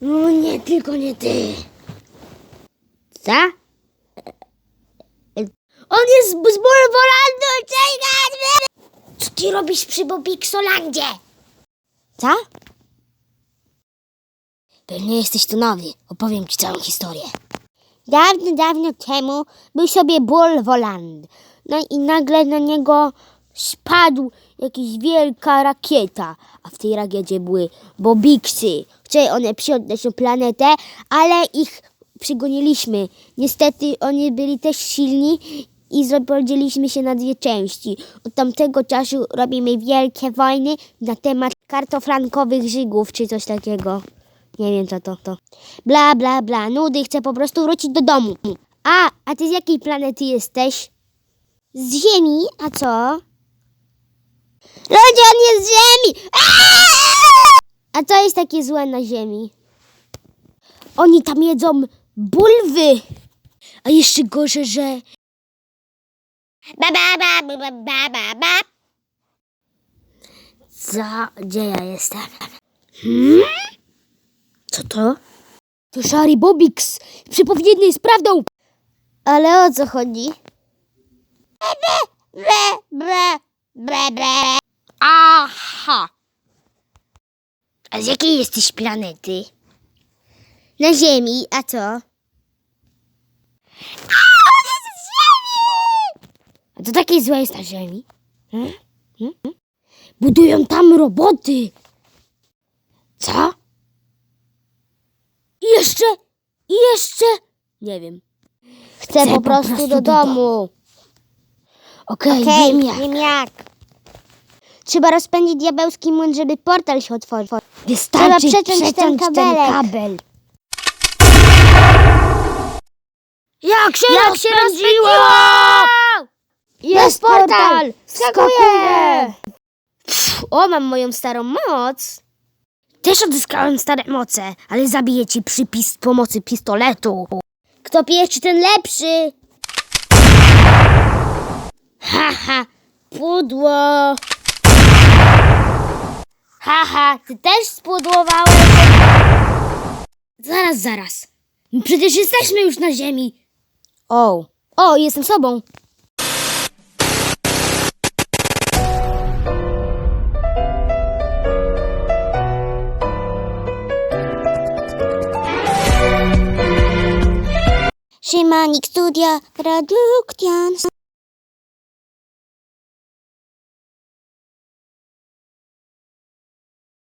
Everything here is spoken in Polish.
No nie, tylko nie ty. Co? On jest z Bulwolandu, czekaj! Co ty robisz przy Bobiksolandzie? Co? Pewnie jesteś tu nowy. Opowiem ci całą historię. Dawno, dawno temu był sobie Bulwoland. No i nagle na niego spadł jakaś wielka rakieta. A w tej rakiecie były Bobiksy. Chciały one przyjąć naszą planetę, ale ich przygoniliśmy. Niestety oni byli też silni i podzieliliśmy się na dwie części. Od tamtego czasu robimy wielkie wojny na temat kartoflankowych żygów czy coś takiego. Nie wiem co to. to. Bla, bla, bla. Nudy, chcę po prostu wrócić do domu. A, a ty z jakiej planety jesteś? Z Ziemi? A co? Ludzie, on jest z Ziemi! A co jest takie złe na Ziemi? Oni tam jedzą bulwy! A jeszcze gorzej, że... Ba, ba, ba, ba, ba, ba, ba. Co? Gdzie ja jestem? Hmm? Co to? To Szary Bobix. Przepowiednie jest prawdą. Ale o co chodzi? Bre, bre, bre, bre. Aha. A z jakiej jesteś planety? Na Ziemi, a co? A, jest z Ziemi! A to takie złe jest na Ziemi? Hmm? Hmm? Hmm? Budują tam roboty. Co? I jeszcze, i jeszcze, nie wiem. Chcę, po, prostu, do, domu. Okej, wiem jak. wiem jak. Trzeba rozpędzić diabełski młyn, żeby portal się otworzył. Wystarczy Trzeba przeciąć ten kabelek. kabel. Jak się, Jak się rozpędziło! Jest portal! Skakuję! O, mam moją starą moc. Też odzyskałem stare moce, ale zabiję ci przy pis- pomocy pistoletu. Kto pierwszy, ten lepszy. Haha, pudło. Haha, ty też spudłowałeś. Zaraz, zaraz. Przecież jesteśmy już na ziemi. O, o, jestem sobą. Szymanik Studia Produktions.